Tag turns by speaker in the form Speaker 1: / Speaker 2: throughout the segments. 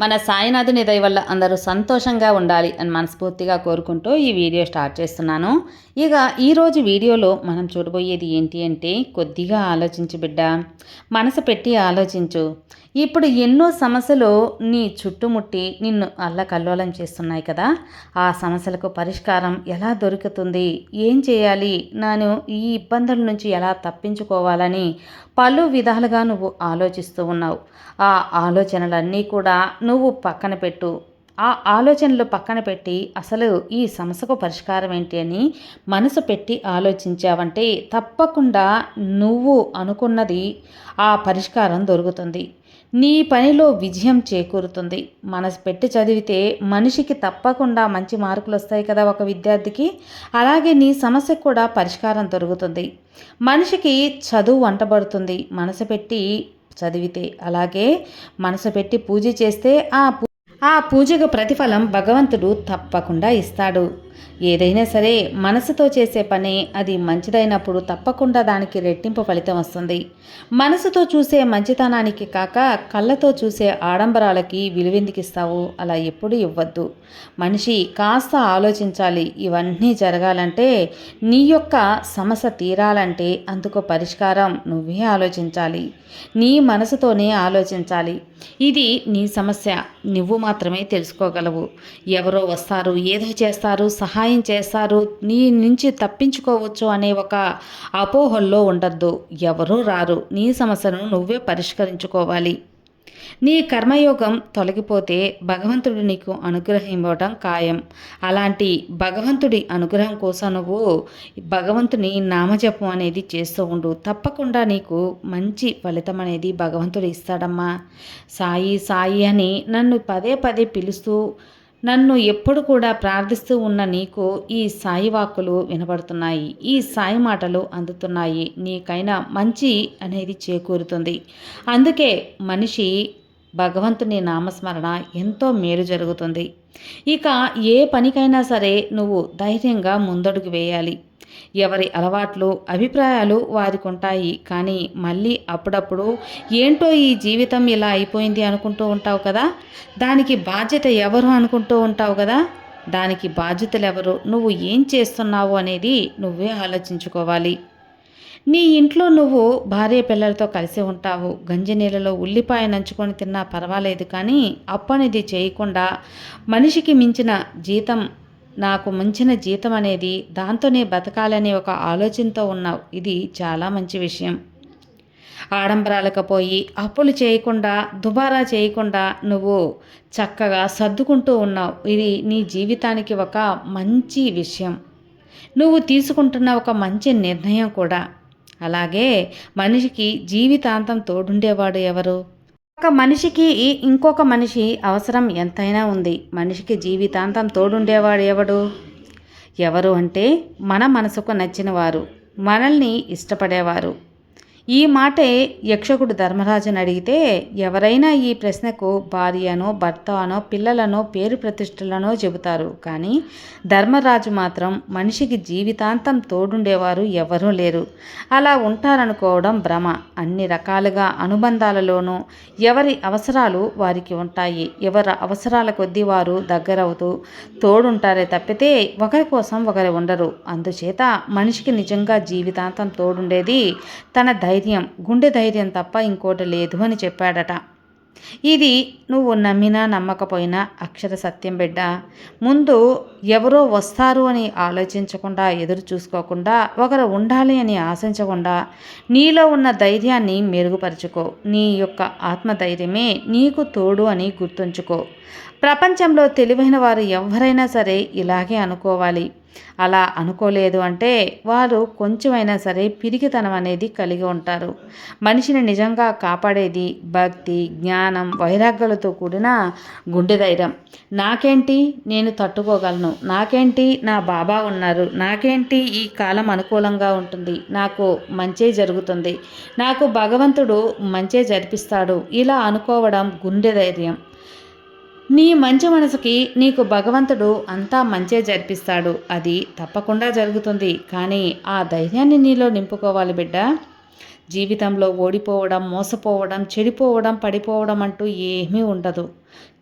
Speaker 1: మన సాయినాథుని దయ వల్ల అందరూ సంతోషంగా ఉండాలి అని మనస్ఫూర్తిగా కోరుకుంటూ ఈ వీడియో స్టార్ట్ చేస్తున్నాను. ఇక ఈరోజు వీడియోలో మనం చూడబోయేది ఏంటి అంటే కొద్దిగా ఆలోచించు బిడ్డ. మనసు పెట్టి ఆలోచించు. ఇప్పుడు ఎన్నో సమస్యలు నీ చుట్టుముట్టి నిన్ను అల్లకల్లోలం చేస్తున్నాయి కదా. ఆ సమస్యలకు పరిష్కారం ఎలా దొరుకుతుంది? ఏం చేయాలి? నేను ఈ ఇబ్బందుల నుంచి ఎలా తప్పించుకోవాలని పలు విధాలుగా నువ్వు ఆలోచిస్తూ ఉన్నావు. ఆ ఆలోచనలన్నీ కూడా నువ్వు పక్కన పెట్టు. ఆ ఆలోచనలు పక్కన పెట్టి అసలు ఈ సమస్యకు పరిష్కారం ఏంటి అని మనసు పెట్టి ఆలోచించావంటే తప్పకుండా నువ్వు అనుకున్నది ఆ పరిష్కారం దొరుకుతుంది. నీ పనిలో విజయం చేకూరుతుంది. మనసు పెట్టి చదివితే మనిషికి తప్పకుండా మంచి మార్కులు వస్తాయి కదా ఒక విద్యార్థికి. అలాగే నీ సమస్యకు కూడా పరిష్కారం దొరుకుతుంది. మనిషికి చదువు వంటబడుతుంది. మనసు పెట్టి చదివితే అలాగే మనసు పెట్టి పూజ చేస్తే ఆ ఆ పూజకు ప్రతిఫలం భగవంతుడు తప్పకుండా ఇస్తాడు. ఏదైనా సరే మనసుతో చేసే పని అది మంచిదైనప్పుడు తప్పకుండా దానికి రెట్టింపు ఫలితం వస్తుంది. మనసుతో చూసే మంచితనానికి కాక కళ్ళతో చూసే ఆడంబరాలకి విలువెందుకిస్తావు? అలా ఎప్పుడు ఇవ్వద్దు. మనిషి కాస్త ఆలోచించాలి ఇవన్నీ జరగాలంటే నీ యొక్క సమస్య తీరాలంటే అందుకు పరిష్కారం నువ్వే ఆలోచించాలి. నీ మనసుతోనే ఆలోచించాలి. ఇది నీ సమస్య నువ్వు మాత్రమే తెలుసుకోగలవు. ఎవరో వస్తారు ఏదో చేస్తారు సహాయం చేస్తారు నీ నుంచి తప్పించుకోవచ్చు అనే ఒక అపోహల్లో ఉండద్దు. ఎవరూ రారు. నీ సమస్యను నువ్వే పరిష్కరించుకోవాలి. నీ కర్మయోగం తొలగిపోతే భగవంతుడు నీకు అనుగ్రహం ఇవ్వడం ఖాయం. అలాంటి భగవంతుడి అనుగ్రహం కోసం నువ్వు భగవంతుని నామజపం అనేది చేస్తూ ఉండు. తప్పకుండా నీకు మంచి ఫలితం అనేది భగవంతుడు ఇస్తాడమ్మా. సాయి సాయి అని నన్ను పదే పదే పిలుస్తూ నన్ను ఎప్పుడు కూడా ప్రార్థిస్తూ ఉన్న నీకు ఈ సాయి వాక్కులు వినబడుతున్నాయి. ఈ సాయి మాటలు అందుతున్నాయి. నీకైనా మంచి అనేది చేకూరుతుంది. అందుకే మనిషి భగవంతుని నామస్మరణ ఎంతో మేలు జరుగుతుంది. ఇక ఏ పనికైనా సరే నువ్వు ధైర్యంగా ముందడుగు వేయాలి. ఎవరి అలవాట్లు అభిప్రాయాలు వారికి ఉంటాయి. కానీ మళ్ళీ అప్పుడప్పుడు ఏంటో ఈ జీవితం ఇలా అయిపోయింది అనుకుంటూ ఉంటావు కదా? దానికి బాధ్యత ఎవరు అనుకుంటూ ఉంటావు కదా? దానికి బాధ్యతలు ఎవరు నువ్వు ఏం చేస్తున్నావు అనేది నువ్వే ఆలోచించుకోవాలి. నీ ఇంట్లో నువ్వు భార్య పిల్లలతో కలిసి ఉంటావు. గంజి నీళ్ళలో ఉల్లిపాయ నంచుకొని తిన్నా పర్వాలేదు కానీ అప్పనిది చేయకుండా మనిషికి మించిన జీతం నాకు మించిన జీతం అనేది దాంతోనే బతకాలనే ఒక ఆలోచనతో ఉన్నావు. ఇది చాలా మంచి విషయం. ఆడంబరాలకు పోయి అప్పులు చేయకుండా దుబారా చేయకుండా నువ్వు చక్కగా సర్దుకుంటూ ఉన్నావు. ఇది నీ జీవితానికి ఒక మంచి విషయం. నువ్వు తీసుకుంటున్న ఒక మంచి నిర్ణయం కూడా. అలాగే మనిషికి జీవితాంతం తోడుండేవాడు ఎవరు? ఒక మనిషికి ఇంకొక మనిషి అవసరం ఎంతైనా ఉంది. మనిషికి జీవితాంతం తోడుండేవాడు ఎవడు? ఎవరు అంటే మన మనసుకు నచ్చిన వారు మనల్ని ఇష్టపడేవారు. ఈ మాటే యక్షకుడు ధర్మరాజుని అడిగితే ఎవరైనా ఈ ప్రశ్నకు భార్యనో భర్త అనో పిల్లలనో పేరు ప్రతిష్టలనో చెబుతారు. కానీ ధర్మరాజు మాత్రం మనిషికి జీవితాంతం తోడుండేవారు ఎవరూ లేరు. అలా ఉంటారనుకోవడం భ్రమ. అన్ని రకాలుగా అనుబంధాలలోనూ ఎవరి అవసరాలు వారికి ఉంటాయి. ఎవరి అవసరాల కొద్దీ వారు దగ్గరవుతూ తోడుంటారే తప్పితే ఒకరి కోసం ఒకరు ఉండరు. అందుచేత మనిషికి నిజంగా జీవితాంతం తోడుండేది తన ధైర్యం ధైర్యం గుండె ధైర్యం తప్ప ఇంకోటి లేదు అని చెప్పాడట. ఇది నువ్వు నమ్మినా నమ్మకపోయినా అక్షర సత్యం బిడ్డ. ముందు ఎవరో వస్తారు అని ఆలోచించకుండా ఎదురు చూసుకోకుండా ఒకరు ఉండాలి అని ఆశించకుండా నీలో ఉన్న ధైర్యాన్ని మెరుగుపరుచుకో. నీ యొక్క ఆత్మధైర్యమే నీకు తోడు అని గుర్తుంచుకో. ప్రపంచంలో తెలివైన వారు ఎవరైనా సరే ఇలాగే అనుకోవాలి. అలా అనుకోలేదు అంటే వారు కొంచెమైనా సరే పిరికితనం అనేది కలిగి ఉంటారు. మనిషిని నిజంగా కాపాడేది భక్తి జ్ఞానం వైరాగ్యాలతో కూడిన గుండె ధైర్యం. నాకేంటి నేను తట్టుకోగలను? నాకేంటి నా బాబా ఉన్నారు? నాకేంటి ఈ కాలం అనుకూలంగా ఉంటుంది? నాకు మంచే జరుగుతుంది. నాకు భగవంతుడు మంచే జరిపిస్తాడు. ఇలా అనుకోవడం గుండె ధైర్యం. నీ మంచి మనసుకి నీకు భగవంతుడు అంతా మంచే జరిపిస్తాడు. అది తప్పకుండా జరుగుతుంది. కానీ ఆ ధైర్యాన్ని నీలో నింపుకోవాలి బిడ్డ. జీవితంలో ఓడిపోవడం మోసపోవడం చెడిపోవడం పడిపోవడం అంటూ ఏమీ ఉండదు.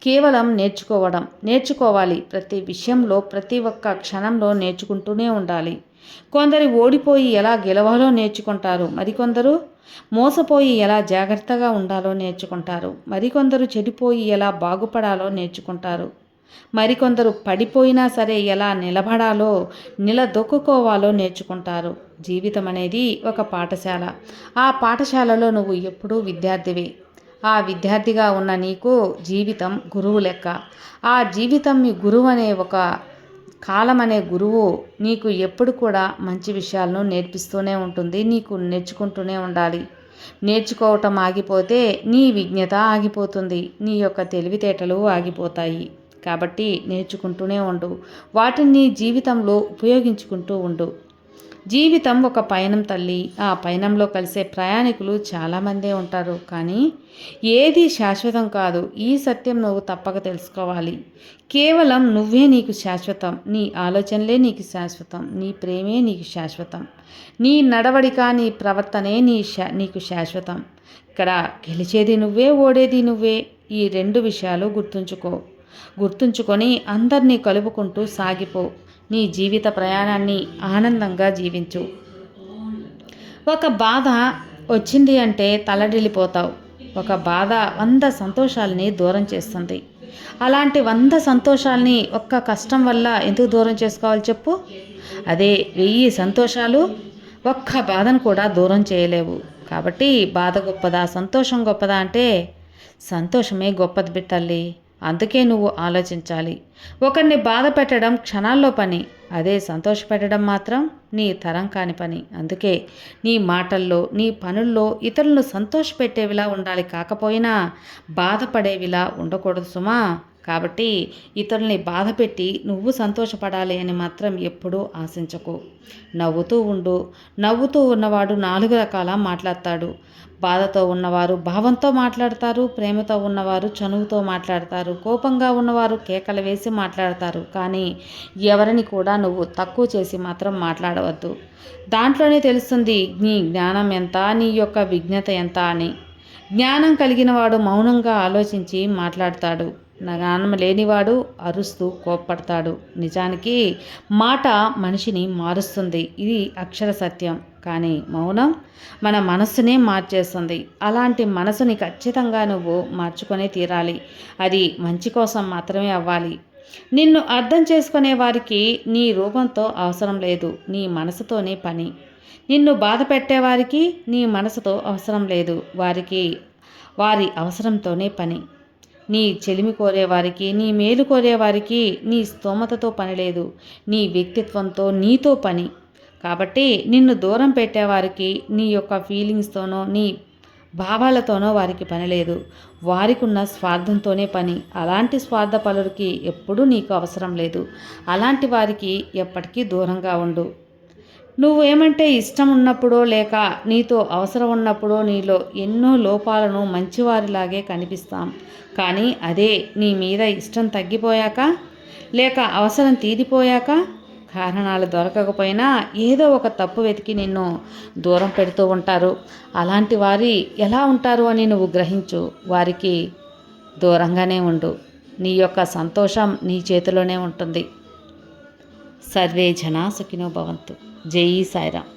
Speaker 1: కేవలం నేర్చుకోవడం. నేర్చుకోవాలి. ప్రతి విషయంలో ప్రతి ఒక్క క్షణంలో నేర్చుకుంటూనే ఉండాలి. కొందరు ఓడిపోయి ఎలా గెలవాలో నేర్చుకుంటారు. మరికొందరు మోసపోయి ఎలా జాగ్రత్తగా ఉండాలో నేర్చుకుంటారు. మరికొందరు చెడిపోయి ఎలా బాగుపడాలో నేర్చుకుంటారు. మరికొందరు పడిపోయినా సరే ఎలా నిలబడాలో నిలదొక్కుకోవాలో నేర్చుకుంటారు. జీవితం అనేది ఒక పాఠశాల. ఆ పాఠశాలలో నువ్వు ఎప్పుడూ విద్యార్థివి. ఆ విద్యార్థిగా ఉన్న నీకు జీవితం గురువు లెక్క. ఆ జీవితం మీ గురువు అనే ఒక కాలం అనే గురువు నీకు ఎప్పుడు కూడా మంచి విషయాలను నేర్పిస్తూనే ఉంటుంది నీకు నేర్చుకుంటూనే ఉండాలి. నేర్చుకోవటం ఆగిపోతే నీ విజ్ఞత ఆగిపోతుంది నీ యొక్క తెలివితేటలు ఆగిపోతాయి. కాబట్టి నేర్చుకుంటూనే ఉండు. వాటిని నీ జీవితంలో ఉపయోగించుకుంటూ ఉండు. జీవితం ఒక పయనం తల్లి. ఆ పయనంలో కలిసే ప్రయాణికులు చాలామందే ఉంటారు. కానీ ఏది శాశ్వతం కాదు. ఈ సత్యం నువ్వు తప్పక తెలుసుకోవాలి. కేవలం నువ్వే నీకు శాశ్వతం. నీ ఆలోచనలే నీకు శాశ్వతం. నీ ప్రేమే నీకు శాశ్వతం. నీ నడవడిక నీ ప్రవర్తనే నీ శా నీకు శాశ్వతం. ఇక్కడ గెలిచేది నువ్వే ఓడేది నువ్వే. ఈ రెండు విషయాలు గుర్తుంచుకో. గుర్తుంచుకొని అందరినీ కలుపుకుంటూ సాగిపో. నీ జీవిత ప్రయాణాన్ని ఆనందంగా జీవించు. ఒక బాధ వచ్చింది అంటే తలడిల్లిపోతావు. ఒక బాధ వంద సంతోషాలని దూరం చేస్తుంది. అలాంటి వంద సంతోషాలని ఒక్క కష్టం వల్ల ఎందుకు దూరం చేసుకోవాలి చెప్పు. అదే వెయ్యి సంతోషాలు ఒక్క బాధను కూడా దూరం చేయలేవు. కాబట్టి బాధ గొప్పదా సంతోషం గొప్పదా అంటే సంతోషమే గొప్పది తల్లి అందుకే నువ్వు ఆలోచించాలి. ఒకరిని బాధ పెట్టడం క్షణాల్లో పని అదే సంతోషపెట్టడం మాత్రం నీ తరం కాని పని. అందుకే నీ మాటల్లో నీ పనుల్లో ఇతరులను సంతోషపెట్టేవిలా ఉండాలి. కాకపోయినా బాధపడేవిలా ఉండకూడదు సుమా. కాబట్టి ఇతరుల్ని బాధపెట్టి నువ్వు సంతోషపడాలి అని మాత్రం ఎప్పుడూ ఆశించకు. నవ్వుతూ ఉండు. నవ్వుతూ ఉన్నవాడు నాలుగు రకాల మాట్లాడతాడు. బాధతో ఉన్నవారు భావంతో మాట్లాడతారు ప్రేమతో ఉన్నవారు చనువుతో మాట్లాడతారు కోపంగా ఉన్నవారు కేకలు వేసి మాట్లాడతారు. కానీ ఎవరిని కూడా నువ్వు తక్కువ చేసి మాత్రం మాట్లాడవద్దు. దాంట్లోనే తెలుస్తుంది నీ జ్ఞానం ఎంత నీ యొక్క విజ్ఞత ఎంత అని. జ్ఞానం కలిగిన వాడు మౌనంగా ఆలోచించి మాట్లాడతాడు. జ్ఞానం లేనివాడు అరుస్తూ కోప్పడతాడు. నిజానికి మాట మనిషిని మారుస్తుంది. ఇది అక్షర సత్యం. కానీ మౌనం మన మనస్సునే మార్చేస్తుంది. అలాంటి మనసుని ఖచ్చితంగా నువ్వు మార్చుకొనే తీరాలి. అది మంచి కోసం మాత్రమే అవ్వాలి. నిన్ను అర్థం చేసుకునే వారికి నీ రూపంతో అవసరం లేదు. నీ మనసుతోనే పని. నిన్ను బాధ పెట్టేవారికి నీ మనసుతో అవసరం లేదు. వారికి వారి అవసరంతోనే పని. నీ చెలిమి కోరేవారికి నీ మేలు కోరేవారికి నీ స్తోమతతో పని లేదు. నీ వ్యక్తిత్వంతో నీతో పని. కాబట్టి నిన్ను దూరం పెట్టేవారికి నీ యొక్క ఫీలింగ్స్తోనో నీ భావాలతోనో వారికి పని లేదు. వారికి ఉన్న స్వార్థంతోనే పని. అలాంటి స్వార్థ పలుడికి ఎప్పుడూ నీకు అవసరం లేదు. అలాంటి వారికి ఎప్పటికీ దూరంగా ఉండు. నువ్వు ఏమంటే ఇష్టం ఉన్నప్పుడో లేక నీతో అవసరం ఉన్నప్పుడో నీలో ఎన్నో లోపాలను మంచివారిలాగే కనిపిస్తాం. కానీ అదే నీ మీద ఇష్టం తగ్గిపోయాక లేక అవసరం తీరిపోయాక కారణాలు దొరకకపోయినా ఏదో ఒక తప్పు వెతికి నిన్ను దూరం పెడుతూ ఉంటారు. అలాంటి వారి ఎలా ఉంటారు అని నువ్వు గ్రహించు. వారికి దూరంగానే ఉండు. నీ యొక్క సంతోషం నీ చేతిలోనే ఉంటుంది. సర్వే జనా సుఖినో భవంతు. జై సాయిరామ్